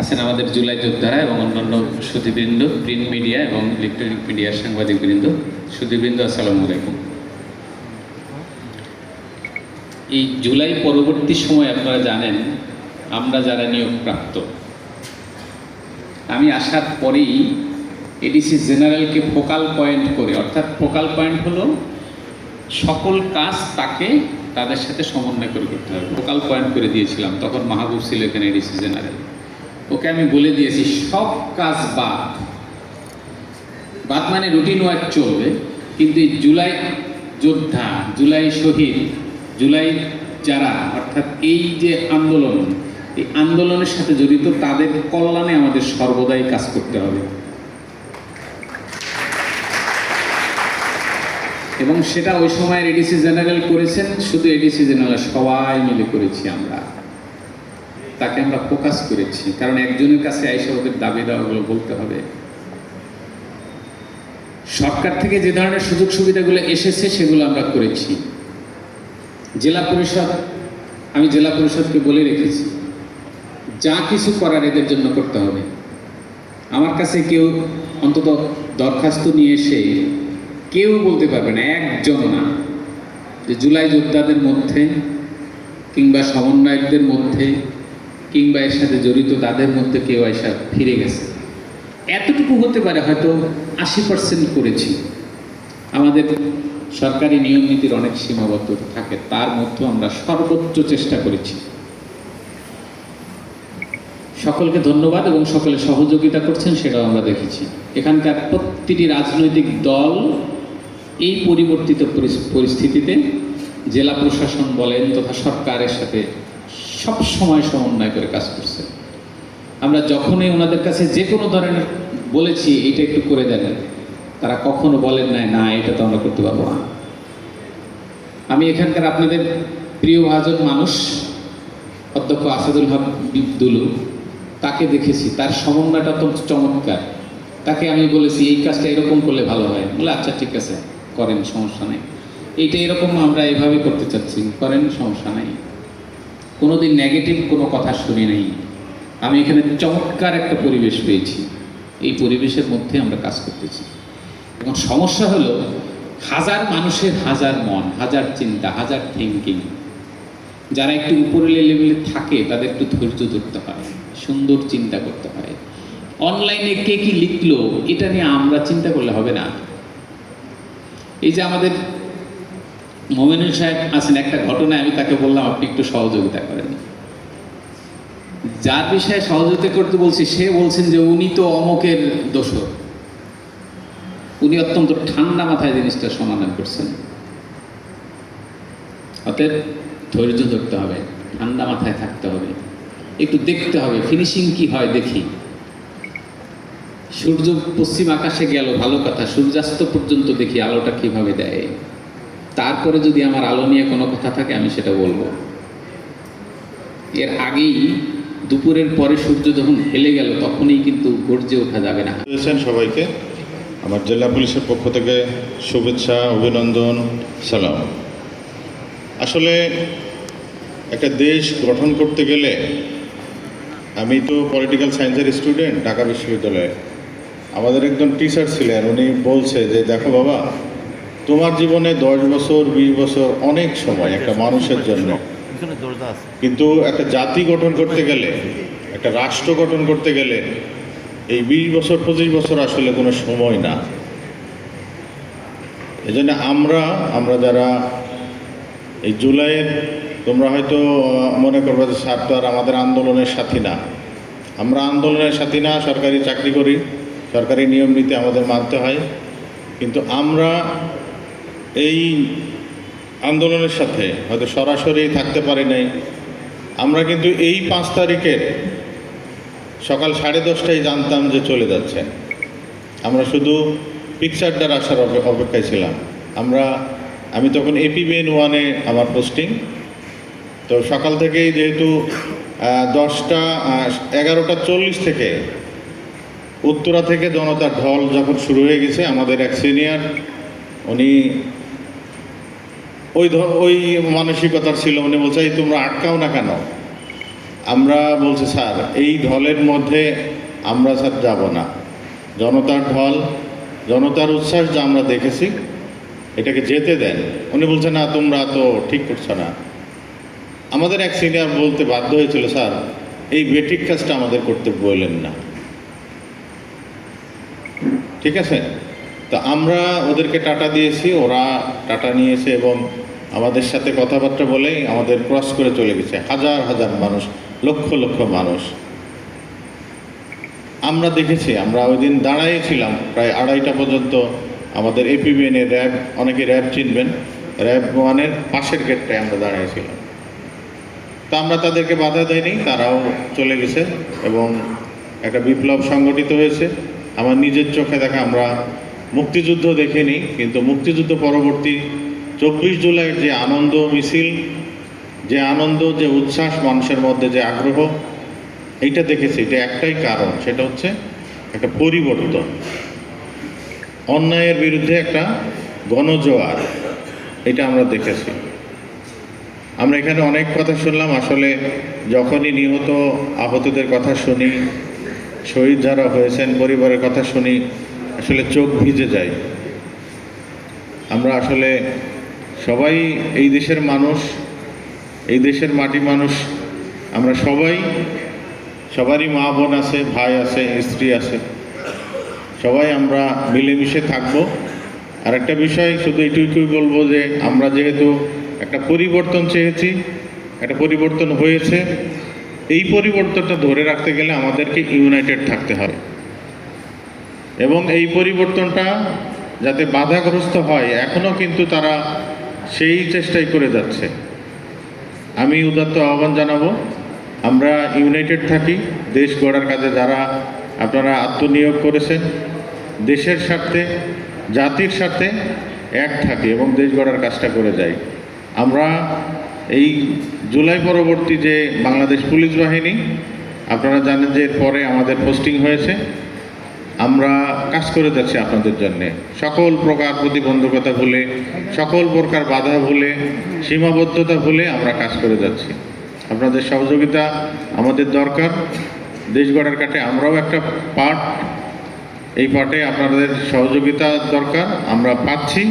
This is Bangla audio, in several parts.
আছেন আমাদের জুলাই যোদ্ধারা এবং অন্যান্য সুদীবৃন্দ প্রিন্ট মিডিয়া এবং ইলেকট্রনিক মিডিয়ার সাংবাদিকবৃন্দ। সুদীবৃন্দ আসসালামু আলাইকুম। এই জুলাই পরবর্তী সময় আপনারা জানেন, আমরা যারা নিয়োগপ্রাপ্ত। আমি আসার পরেই এডিসি জেনারেলকে ফোকাল পয়েন্ট করে, অর্থাৎ ফোকাল পয়েন্ট হলো সকল কাজ তাকে তাদের সাথে সমন্বয় করে করতে হবে। ফোকাল পয়েন্ট করে দিয়েছিলাম, তখন মাহবুব ছিল এখানে এডিসি জেনারেল। ওকে আমি বলে দিয়েছি, সব কাজ বাদ। বাদ মানে রুটিন ওয়ার্ক চলবে, কিন্তু এই জুলাই যোদ্ধা, জুলাই শহীদ, জুলাই যারা, অর্থাৎ এই যে আন্দোলন, এই আন্দোলনের সাথে জড়িত, তাদের কল্যাণে আমাদের সর্বদাই কাজ করতে হবে। এবং সেটা ওই সময় এডিসি জেনারেল করেছেন, শুধু এডিসি জেনারেল সবাই মিলে করেছি আমরা। তাকে আমরা ফোকাস করেছি। কারণ একজনের কাছে আইসা ওদের দাবি দাওয়াগুলো বলতে হবে। সরকার থেকে যে ধরনের সুযোগ সুবিধাগুলো এসেছে, সেগুলো আমরা করেছি। জেলা পরিষদ, আমি জেলা পরিষদকে বলে রেখেছি, যা কিছু করার এদের জন্য করতে হবে। আমার কাছে কেউ অন্তত দরখাস্ত নিয়ে এসে কেউ বলতে পারবে না, একজন না, যে জুলাই যোদ্ধাদের মধ্যে কিংবা সমন্বয়কদের মধ্যে কিংবা এর সাথে জড়িত তাদের মধ্যে কেউ এসা ফিরে গেছে। এতটুকু হতে পারে হয়তো আশি পার্সেন্ট করেছি। আমাদের সরকারি নিয়ম নীতির অনেক সীমাবদ্ধ থাকে, তার মধ্যে আমরা সর্বোচ্চ চেষ্টা করেছি। সকলকে ধন্যবাদ এবং সকলে সহযোগিতা করছেন সেটাও আমরা দেখেছি। এখানকার প্রতিটি রাজনৈতিক দল এই পরিবর্তিত পরিস- পরিস্থিতিতে জেলা প্রশাসন বলেন তথা সরকারের সাথে সব সময় সমন্বয় করে কাজ করছে। আমরা যখনই ওনাদের কাছে যে কোনো ধরনের বলেছি এটা একটু করে দেন তারা কখনো বলেন নাই, না, এটা তো আমরা করতে পারব না। আমি এখানকার আপনাদের প্রিয় ভাজন মানুষ, অধ্যক্ষ আসাদুল হক দুলু, তাকে দেখেছি। তার সমন্বয়টা তো চমৎকার। তাকে আমি বলেছি, এই কাজটা এরকম করলে ভালো হয়। বলে আচ্ছা ঠিক আছে, করেন, সমস্যা নেই। এইটা এরকম আমরা এভাবে করতে চাচ্ছি, করেন, সমস্যা নাই। কোনোদিন নেগেটিভ কোনো কথা শুনি নাই। আমি এখানে চমৎকার একটা পরিবেশ পেয়েছি। এই পরিবেশের মধ্যে আমরা কাজ করতেছি। এবং সমস্যা হলো, হাজার মানুষের হাজার মন, হাজার চিন্তা, হাজার থিঙ্কিং যারা একটু উপরে লেভেলে থাকে, তাদের একটু ধৈর্য ধরতে হয় সুন্দর চিন্তা করতে হয় অনলাইনে কে কি লিখলো, এটা নিয়ে আমরা চিন্তা করলে হবে না। এই যে আমাদের মোমেনুল সাহেব আছেন, একটা ঘটনায় আমি তাকে বললাম, আপনি একটু সহযোগিতা করেন। যার বিষয়ে সহযোগিতা করতে বলছি, সে বলছেন যে উনি তো অমকের দোষর। উনি অত্যন্ত ঠান্ডা মাথায় জিনিসটা সমাধান করছেন। অতএব ধৈর্য ধরতে হবে, ঠান্ডা মাথায় থাকতে হবে। একটু দেখতে হবে ফিনিশিং কি হয় দেখি। সূর্য পশ্চিম আকাশে গেল, ভালো কথা। সূর্যাস্ত পর্যন্ত দেখি, আলোটা কীভাবে দেয়। তারপরে যদি আমার আলো নিয়ে কোনো কথা থাকে, আমি সেটা বলব। এর আগেই দুপুরের পরে সূর্য যখন হেলে গেল, তখনই কিন্তু গর্জে ওঠা যাবে না। সবাইকে। আমার জেলা পুলিশের পক্ষ থেকে শুভেচ্ছা, অভিনন্দন, সালাম। আসলে একটা দেশ গঠন করতে গেলে, আমি তো পলিটিক্যাল সায়েন্সের স্টুডেন্ট ঢাকা বিশ্ববিদ্যালয়ে। আমাদের একজন টিচার ছিলেন, উনি বলছে যে, দেখো বাবা তোমার জীবনে দশ বছর বিশ বছর অনেক সময় একটা মানুষের জন্য। কিন্তু একটা জাতি গঠন করতে গেলে একটা রাষ্ট্র গঠন করতে গেলে এই বিশ বছর পঁচিশ বছর আসলে কোনো সময় না। এই জন্য আমরা আমরা যারা এই জুলাইয়ের তোমরা হয়তো মনে করবে যে স্যার তো আর আমাদের আন্দোলনের সাথী না। আমরা আন্দোলনের সাথী না সরকারি চাকরি করি সরকারি নিয়ম নীতি আমাদের মানতে হয়। কিন্তু আমরা এই আন্দোলনের সাথে, হয়তো সরাসরি থাকতে পারি নাই। আমরা কিন্তু এই পাঁচ তারিখের সকাল সাড়ে দশটায় জানতাম যে চলে যাচ্ছে। আমরা শুধু পিকচারটার আসার অপেক্ষায় ছিলাম। আমরা আমি তখন এপিবিএন ওয়ানে আমার পোস্টিং তো সকাল থেকেই যেহেতু দশটা এগারোটা চল্লিশ থেকে উত্তরা থেকে জনতার ঢল যখন শুরু হয়ে গেছে, আমাদের এক সিনিয়র উনি ওই ওই মানসিকতার ছিল। উনি বলছে, "এই তোমরা আটকাও না কেন? আমরা বলছি, স্যার, এই ঢলের মধ্যে আমরা, স্যার, যাব না। জনতার ঢল, জনতার উচ্ছ্বাস যা আমরা দেখেছি, এটাকে যেতে দেন। উনি বলছে, না, তোমরা তো ঠিক করছ না। আমাদের এক সিনিয়র বলতে বাধ্য হয়েছিল, স্যার, এই বেটিক কাজটা আমাদের করতে বললেন না। ঠিক আছে? তো আমরা ওদেরকে টাটা দিয়েছি, ওরা টাটা নিয়েছে এবং আমাদের সাথে কথাবার্তা বলেই আমাদের ক্রস করে চলে গেছে। হাজার হাজার মানুষ, লক্ষ লক্ষ মানুষ। আমরা দেখেছি, আমরা ওই দিন দাঁড়াইছিলাম প্রায় আড়াইটা পর্যন্ত আমাদের এপিবিএনের র্যাব, অনেকে র্যাব চিনবেন। র্যাব ওয়ানের পাশের গেটটায় আমরা দাঁড়িয়েছিলাম তা আমরা তাদেরকে বাধা দেয়নি, তারাও চলে গেছে এবং একটা বিপ্লব সংগঠিত হয়েছে। আমার নিজের চোখে দেখা আমরা মুক্তিযুদ্ধ দেখিনি, কিন্তু মুক্তিযুদ্ধ পরবর্তী চব্বিশ জুলাইয়ের যে আনন্দ মিছিল, যে আনন্দ, যে উচ্ছ্বাস, মানুষের মধ্যে যে আগ্রহ, এইটা দেখেছি। এটা একটাই কারণ, সেটা হচ্ছে একটা পরিবর্তন। অন্যায়ের বিরুদ্ধে একটা গণজোয়ার, এটা আমরা দেখেছি। আমরা এখানে অনেক কথা শুনলাম, আসলে যখনই নিহত আহতদের কথা শুনি, শহীদ যারা হয়েছেন, পরিবারের কথা শুনি আসলে চোখ ভিজে যায়। আমরা আসলে সবাই এই দেশের মানুষ, এই দেশের মাটি মানুষ। আমরা সবাই, সবারই মা বোন আছে, ভাই আছে, স্ত্রী আছে। সবাই আমরা মিলেমিশে থাকব। আর একটা বিষয়, শুধু এইটুকুই বলব যে আমরা যেহেতু একটা পরিবর্তন চেয়েছি, একটা পরিবর্তন হয়েছে, এই পরিবর্তনটা ধরে রাখতে গেলে আমাদেরকে ইউনাইটেড থাকতে হবে। এবং এই পরিবর্তনটা যাতে বাধাগ্রস্ত হয় এখনও কিন্তু তারা সেই চেষ্টাই করে যাচ্ছে। আমি উদাত্ত আহ্বান জানাব, আমরা ইউনাইটেড থাকি, দেশ গড়ার কাজে যারা আপনারা আত্মনিয়োগ করেছেন, দেশের স্বার্থে, জাতির স্বার্থে এক থাকি এবং দেশ গড়ার কাজটা করে যাই। আমরা এই জুলাই পরবর্তী যে বাংলাদেশ পুলিশ বাহিনী, আপনারা জানেন যে পরে আমাদের পোস্টিং হয়েছে। আমরা কাজ করে যাচ্ছি আপনাদের জন্য। সকল প্রকার প্রতিবন্ধকতা ভুলে, সকল প্রকার বাধা ভুলে, সীমাবদ্ধতা ভুলে আমরা কাজ করে যাচ্ছি। আপনাদের সহযোগিতা আমাদের দরকার। দেশ গড়ার কাটে আমরাও একটা পার্ট এই পার্টে আপনাদের সহযোগিতা দরকার, আমরা পাচ্ছি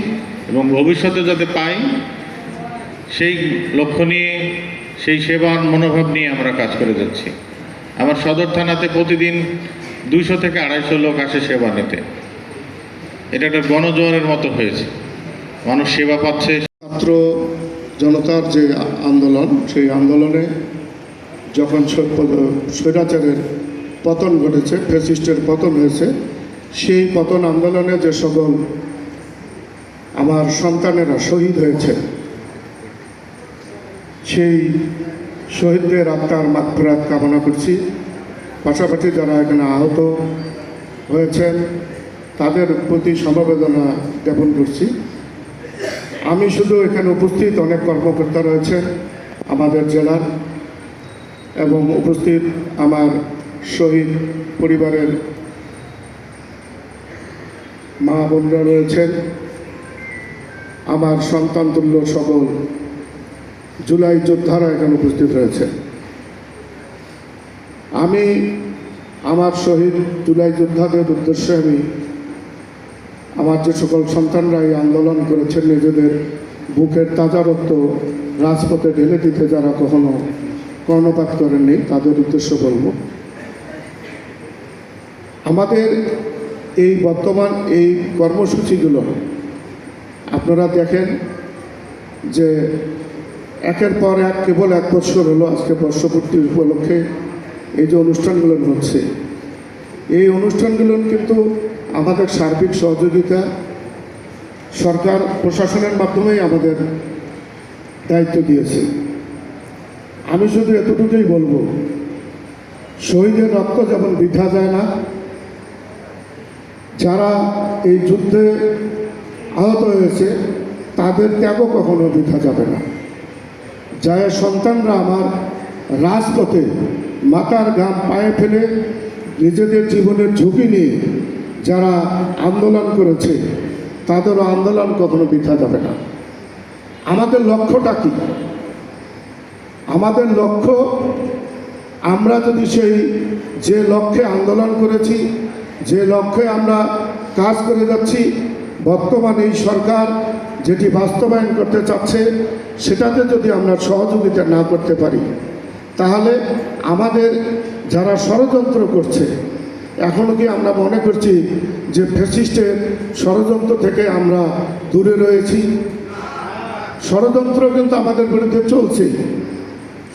এবং ভবিষ্যতে যাতে পাই, সেই লক্ষ্য নিয়ে, সেই সেবার মনোভাব নিয়ে আমরা কাজ করে যাচ্ছি। আমার সদর থানাতে প্রতিদিন দুইশো থেকে আড়াইশো লোক আসে সেবা নিতে। এটা একটা গণজোয়ারের মতো হয়েছে। মানুষ সেবা পাচ্ছে। ছাত্র জনতার যে আন্দোলন, সেই আন্দোলনে যখন স্বৈরাচারের পতন ঘটেছে ফেসিস্টের পতন হয়েছে, সেই পতন আন্দোলনে যে সকল আমার সন্তানেরা শহীদ হয়েছে, সেই শহীদদের আত্মার মাত্রাত কামনা করছি। পাশাপাশি যারা এখানে আহত হয়েছেন, তাদের প্রতি সমবেদনা জ্ঞাপন করছি। আমি শুধু এখানে উপস্থিত অনেক কর্মকর্তা রয়েছেন আমাদের জেলার এবং উপস্থিত আমার শহীদ পরিবারের মা বোনরা রয়েছেন, আমার সন্তান তুল্য সকল জুলাই যোদ্ধারা এখানে উপস্থিত রয়েছে আমি আমার শহীদ জুলাই যোদ্ধাদের উদ্দেশ্যে আমি আমার যে সকল সন্তানরা এই আন্দোলন করেছেন, নিজেদের বুকের তাজা রক্ত রাজপথে ঢেলে দিতে যারা কখনো কর্ণপাত করেননি তাদের উদ্দেশ্য বলব। আমাদের এই বর্তমান এই কর্মসূচিগুলো, আপনারা দেখেন যে একের পর এক কেবল এক বছর হলো আজকে বর্ষপূর্তি উপলক্ষে এই যে অনুষ্ঠানগুলো হচ্ছে, এই অনুষ্ঠানগুলো কিন্তু আমাদের সার্বিক সহযোগিতা সরকার প্রশাসনের মাধ্যমেই আমাদের দায়িত্ব দিয়েছে। আমি শুধু এতটুকুই বলব, শহীদের রক্ত যেমন বৃথা যায় না, যারা এই যুদ্ধে আহত হয়েছে, তাদের ত্যাগও কখনো বৃথা যাবে না। যার সন্তানরা আমার রাজপথে মাতার গান পায়ে ফেলে নিজেদের জীবনের ঝুঁকি নিয়ে যারা আন্দোলন করেছে, তাদেরও আন্দোলন কখনো বৃথা যাবে না। আমাদের লক্ষ্যটা কি? আমাদের লক্ষ্য, আমরা যদি সেই, যে লক্ষ্যে আন্দোলন করেছি, যে লক্ষ্যে আমরা কাজ করে যাচ্ছি, বর্তমান এই সরকার যেটি বাস্তবায়ন করতে চাচ্ছে, সেটাতে যদি আমরা সহযোগিতা না করতে পারি তাহলে আমাদের যারা ষড়যন্ত্র করছে এখনও কি আমরা মনে করছি যে ফ্যাসিস্টের ষড়যন্ত্র থেকে আমরা দূরে রয়েছি? ষড়যন্ত্র কিন্তু আমাদের বিরুদ্ধে চলছে।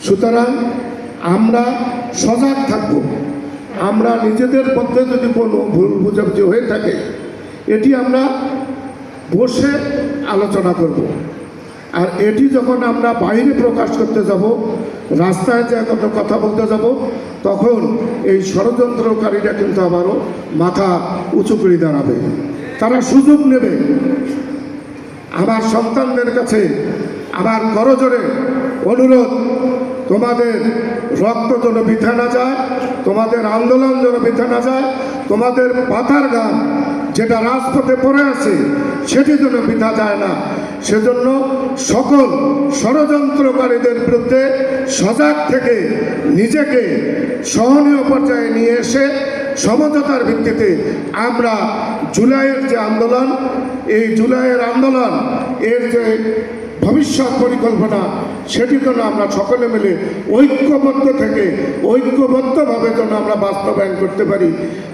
সুতরাং আমরা সজাগ থাকব। আমরা নিজেদের মধ্যে যদি কোনো ভুল বুঝাবুঝি হয়ে থাকে, এটি আমরা বসে আলোচনা করব। আর এটি যখন আমরা বাইরে প্রকাশ করতে যাব রাস্তায় যে কত কথা বলতে যাব, তখন এই ষড়যন্ত্রকারীরা কিন্তু আবারও মাথা উঁচু করে দাঁড়াবে। তারা সুযোগ নেবে। আমার সন্তানদের কাছে আমার করজোরে অনুরোধ, তোমাদের রক্ত যেন বৃথা না যায়, তোমাদের আন্দোলন যেন বৃথা না যায়, তোমাদের পাতার গান যেটা রাজপথে পড়ে আছে, সেটি যেন বৃথা যায় না। সেজন্য সকল ষড়যন্ত্রকারীদের বিরুদ্ধে সজাগ থেকে নিজেকে সহনীয় পর্যায়ে নিয়ে এসে সমঝোতার ভিত্তিতে আমরা জুলাইয়ের যে আন্দোলন, এই জুলাইয়ের আন্দোলন, এর যে ভবিষ্যৎ পরিকল্পনা, সেটি যেন আমরা সকলে মিলে ঐক্যবদ্ধ থেকে ঐক্যবদ্ধভাবে যেন আমরা বাস্তবায়ন করতে পারি,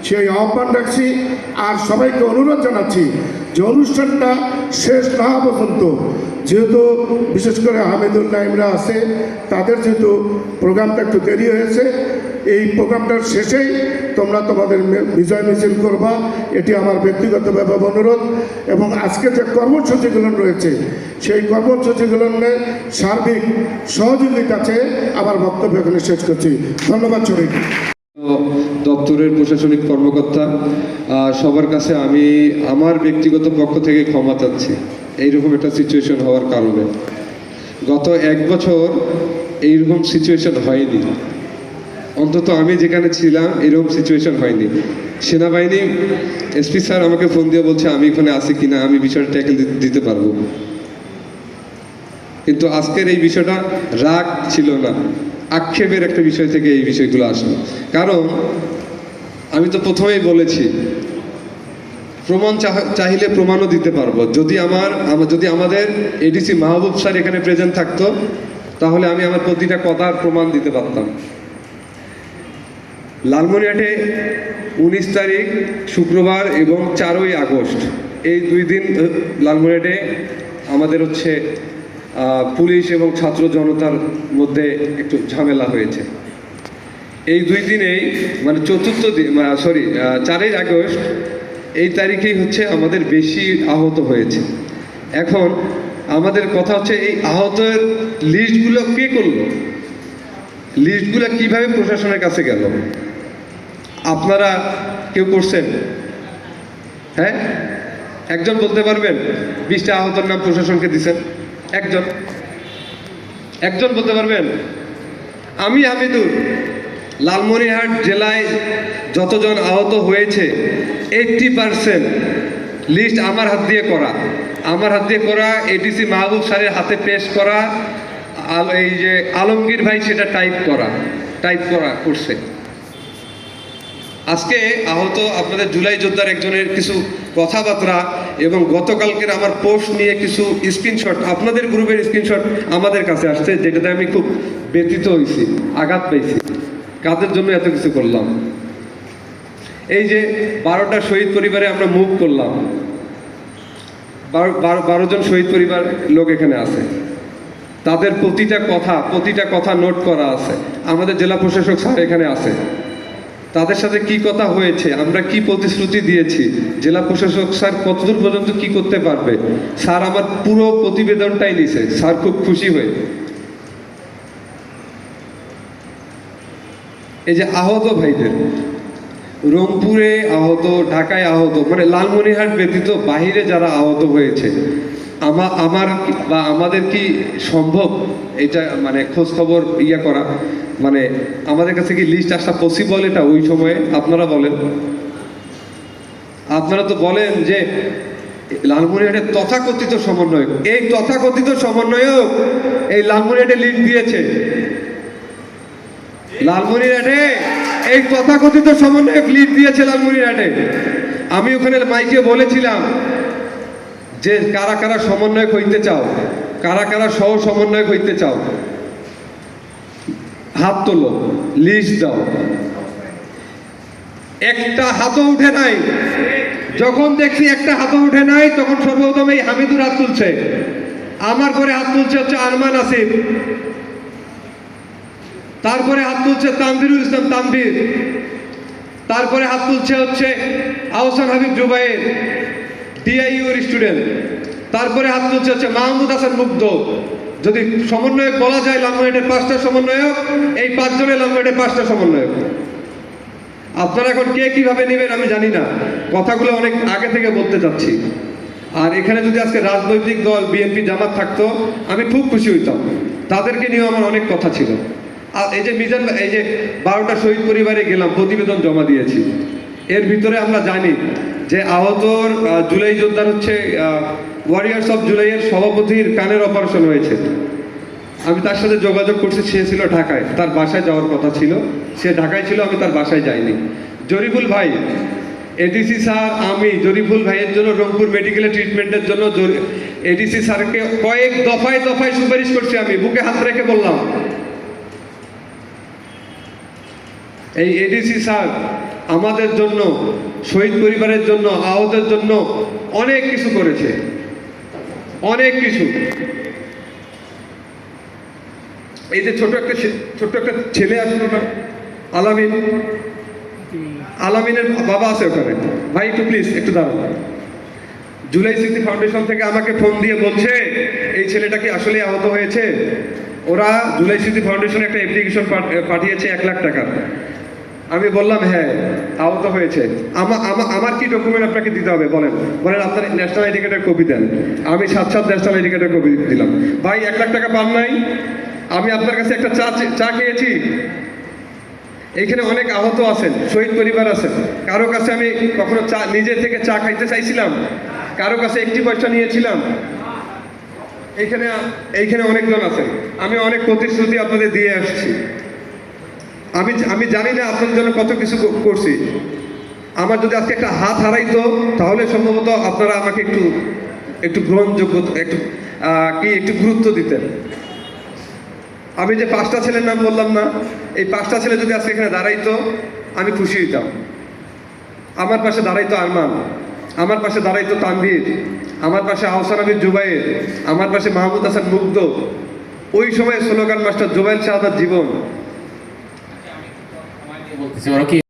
সেই আহ্বান রাখছি। আর সবাইকে অনুরোধ জানাচ্ছি যে অনুষ্ঠানটা শেষ না পর্যন্ত, যেহেতু বিশেষ করে হামিদুল নাইমরা আছে, তাদের যেহেতু প্রোগ্রামটা একটু দেরি হয়েছে, এই প্রোগ্রামটার শেষেই তোমরা তোমাদের বিজয় মিছিল করবা। এটি আমার ব্যক্তিগতভাবে অনুরোধ এবং আজকে যে কর্মসূচিগুলো রয়েছে, সেই কর্মসূচিগুলোর সার্বিক সহযোগিতা চেয়ে আমার বক্তব্য এখানে শেষ করছি। ধন্যবাদ সবাইকে। দপ্তরের প্রশাসনিক কর্মকর্তা সবার কাছে আমি আমার ব্যক্তিগত পক্ষ থেকে ক্ষমা চাচ্ছি। এইরকম একটা সিচুয়েশন হওয়ার কারণে। গত এক বছর এইরকম সিচুয়েশন হয়নি। অন্তত আমি যেখানে ছিলাম, এরকম সিচুয়েশন হয়নি। সেনাবাহিনী এসপি স্যার আমাকে ফোন দিয়ে বলছে, আমি এখানে আছি কিনা? আমি বিষয়টা ট্যাকেল দিতে পারব। কিন্তু আজকের এই বিষয়টা রাগ ছিল না। আক্ষেপের একটা বিষয় থেকে এই বিষয়গুলো আসলো। কারণ আমি তো প্রথমেই বলেছি প্রমাণ চাহ- চাইলে প্রমাণও দিতে পারব। যদি আমার যদি আমাদের এডিসি মাহবুব স্যার এখানে প্রেজেন্ট থাকতো তাহলে আমি আমার প্রতিটা কথার প্রমাণ দিতে পারতাম। লালমনিরহাটে উনিশ তারিখ শুক্রবার এবং চারই আগস্ট এই দুই দিন আহ, লালমনিরহাটে আমাদের হচ্ছে পুলিশ এবং ছাত্র জনতার মধ্যে একটু ঝামেলা হয়েছে। এই দুই দিনেই মানে চতুর্থ দিন সরি চারই আগস্ট, এই তারিখেই হচ্ছে আমাদের বেশি আহত হয়েছে। এখন আমাদের কথা হচ্ছে, এই আহতের লিস্টগুলো কে করল? লিস্টগুলো কীভাবে প্রশাসনের কাছে গেল? আপনারা কেউ করছেন? হ্যাঁ? একজন বলতে পারবেন, বিশটা আহতের নাম প্রশাসনকে দিছেন? একজন। একজন বলতে পারবেন? আমি হামিদুর। লালমনিরহাট জেলায় যতজন আহত হয়েছে এইটটি পারসেন্ট লিস্ট আমার হাত দিয়ে করা। আমার হাত দিয়ে করা এডিসি মাহবুব স্যারের হাতে পেশ করা এই যে আলমগীর ভাই সেটা টাইপ করা টাইপ করা করছে আজকে আহত আপনাদের জুলাই যোদ্ধার একজনের কিছু কথাবার্তা এবং গতকালকের আমার পোস্ট নিয়ে কিছু স্ক্রিনশট, আপনাদের গ্রুপের স্ক্রিনশট আমাদের কাছে আসছে, যেটাতে আমি খুব ব্যতীত হয়েছি আঘাত পেয়েছি কাদের জন্য এত কিছু করলাম? এই যে বারোটা শহীদ পরিবারে আমরা মুভ করলাম। বারো জন শহীদ পরিবার লোক এখানে আছে। তাদের প্রতিটা কথা প্রতিটা কথা নোট করা আছে। আমাদের জেলা প্রশাসক স্যার এখানে আছে। তাদের সাথে কি কথা হয়েছে? আমরা কি প্রতিশ্রুতি দিয়েছি? জেলা প্রশাসক স্যার কতদূর পর্যন্ত কি করতে পারবে? স্যার, আমার পুরো প্রতিবেদনটাই নিছে। স্যার খুব খুশি হয়ে। এই যে আহত ভাইদের, রংপুরে আহত, ঢাকায় আহত মানে লালমনিরহাট ব্যতীত বাহিরে যারা আহত হয়েছে আমা- আমার বা আমাদের কি সম্ভব এটা মানে খোঁজ খবর ইয়ে করা? মানে আমাদের কাছে কি লিস্ট আসা পসিবল এটা ওই সময়ে? আপনারা বলেন। আপনারা তো বলেন যে লালমনিরহাটের তথাকথিত সমন্বয়ক। এই তথাকথিত সমন্বয়ক এই লালমনিরহাটে লিড দিয়েছে। লালমনিরহাটে এই তথাকথিত সমন্বয়ক লিড দিয়েছে লালমনিরহাটে। আমি ওখানে মাইকে বলেছিলাম যে কারা কারা সমন্বয়ক হইতে চাও, কারা কারা সহ সমন্বয়ক হইতে চাও, হাত তোলো লিস্ট দাও। একটা হাতও উঠে নাই। যখন দেখছি একটা হাতও উঠে নাই, তখন সর্বপ্রথম এই হামিদুর হাত তুলছে। আমার পরে হাত তুলছে হচ্ছে আরমান আসিফ। তারপরে হাত তুলছে তানভীরুল ইসলাম তানভীর। তারপরে হাত তুলছে হচ্ছে আহসান হাবিব জুবাইর। ডিআইউর স্টুডেন্ট তারপরে হাত তুলছে হচ্ছে মাহমুদ হাসান মুগ্ধ। যদি সমন্বয়ক বলা যায় লালমোহেটের পাঁচটা সমন্বয়ক, এই পাঁচজনের লালমোহেটের পাঁচটা সমন্বয়ক। আপনারা এখন কে কীভাবে নেবেন আমি জানি না। কথাগুলো অনেক আগে থেকে বলতে চাচ্ছি। আর এখানে যদি আজকে রাজনৈতিক দল বিএনপি জামাত থাকতো, আমি খুব খুশি হইতাম। তাদেরকে নিয়েও আমার অনেক কথা ছিল। আর এই যে মিজান এই যে বারোটা শহীদ পরিবারে গেলাম, প্রতিবেদন জমা দিয়েছি। এর ভিতরে আমরা জানি যে আহতর জুলাই যোদ্ধার হচ্ছে ওয়ারিয়ার্স অফ জুলাইয়ের সভাপতির কানের অপারেশন হয়েছে। আমি তার সাথে যোগাযোগ করছি, সে ছিল ঢাকায়। তার বাসায় যাওয়ার কথা ছিল। সে ঢাকায় ছিল, আমি তার বাসায় যাইনি। জরিফুল ভাই এডিসি স্যার, আমি জরিফুল ভাইয়ের জন্য রংপুর মেডিকেলে ট্রিটমেন্টের জন্য এডিসি স্যারকে কয়েক দফায় দফায় সুপারিশ করছি আমি। বুকে হাত রেখে বললাম। এই এডিসি স্যার আমাদের জন্য, শহীদ পরিবারের জন্য আহতের জন্য অনেক কিছু করেছে। অনেক কিছু। এই যে ছোট একটা ছোট্ট একটা ছেলে আসলো আলামিন। আলামিনের বাবা আছে ওখানে। ভাই, একটু প্লিজ একটু দাঁড়ান। জুলাই স্মৃতি ফাউন্ডেশন থেকে আমাকে ফোন দিয়ে বলছে, এই ছেলেটা কি আসলে আহত হয়েছে? ওরা জুলাই স্মৃতি ফাউন্ডেশনে একটা অ্যাপ্লিকেশন পাঠিয়েছে এক লাখ টাকার আমি বললাম হ্যাঁ আহত হয়েছে। আমার কি ডকুমেন্ট আপনাকে দিতে হবে? বলেন। বলেন, আপনার ন্যাশনাল আইডি কার্ডের কপি দেন। আমি সাত সাত ন্যাশনাল আইডি কার্ডের কপি দিলাম। ভাই, এক লাখ টাকা পান নাই। আমি আপনার কাছে একটা চা চা খেয়েছি। এইখানে অনেক আহত আছেন, শহীদ পরিবার আছেন। কারও কাছে আমি কখনো চা, নিজে থেকে চা খাইতে চাইছিলাম। কারও কাছে একটি পয়সা নিয়েছিলাম। এইখানে এইখানে অনেকজন আছেন। আমি অনেক প্রতিশ্রুতি আপনাদের দিয়ে আসছি। আমি আমি জানি না আপনার জন্য কত কিছু করছি। আমার যদি আজকে একটা হাত হারাইতো, তাহলে সম্ভবত আপনারা আমাকে একটু একটু গ্রহণযোগ্য, একটু কি, একটু গুরুত্ব দিতেন। আমি যে পাঁচটা ছেলের নাম বললাম না, এই পাঁচটা ছেলে যদি আজকে এখানে দাঁড়াইতো, আমি খুশি হইতাম। আমার পাশে দাঁড়াইতো আরমান, আমার পাশে দাঁড়াইতো তানভীর, আমার পাশে আহসান আবির জুবাইর, আমার পাশে মাহমুদ হাসান মুগ্ধ। ওই সময় স্লোগান, মাস্টার জুবাইল শাহাদার জীবন। বলতেছি ওরা কি